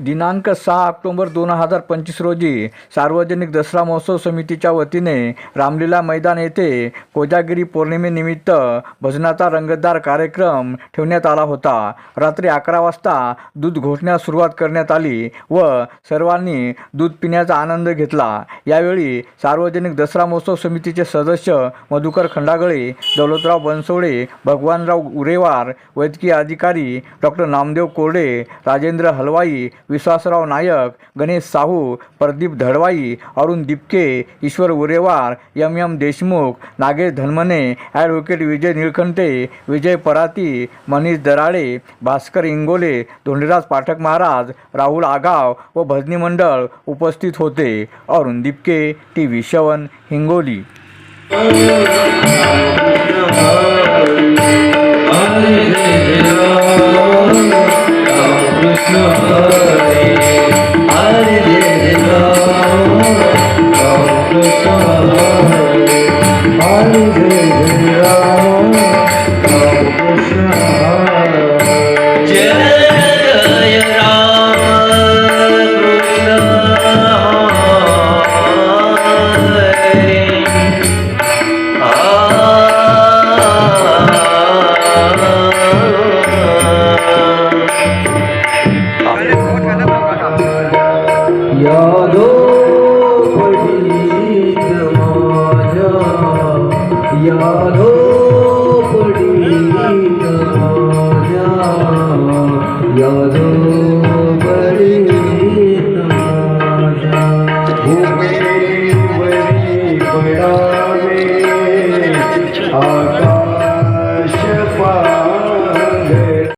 दिनांक सहा ऑक्टोबर दोन हजार पंचवीस रोजी सार्वजनिक दसरा महोत्सव समितीच्या वतीने रामलीला मैदान येथे कोजागिरी पौर्णिमेनिमित्त भजनाचा रंगतदार कार्यक्रम ठेवण्यात आला होता. रात्री अकरा वाजता दूध घोषण्यास सुरुवात करण्यात आली व सर्वांनी दूध पिण्याचा आनंद घेतला. यावेळी सार्वजनिक दसरा महोत्सव समितीचे सदस्य मधुकर खंडागळे दौलतराव बनसोडे भगवानराव उरेवार वैद्यकीय अधिकारी doctor Namdev Korde Rajendra Halwai Vishwasrao Nayak Ganesh Sahu Pradeep Dhadwai Arun Dipke Ishwar Urewar M M Deshmukh Nagesh Dhanmane advocate Vijay Nilkanthe Vijay Parati Manish Darale Bhaskar Ingole Dhondiraj Pathak Maharaj Rahul आगाव व भजनी मंडळ उपस्थित होते. अरुण दिपके टी व्ही शवन हिंगोली. আরে यादो पडीत माझ्या. यादो पडीत माझ्या. यादो पडीत माझ्या. भूमिवरी पडावे.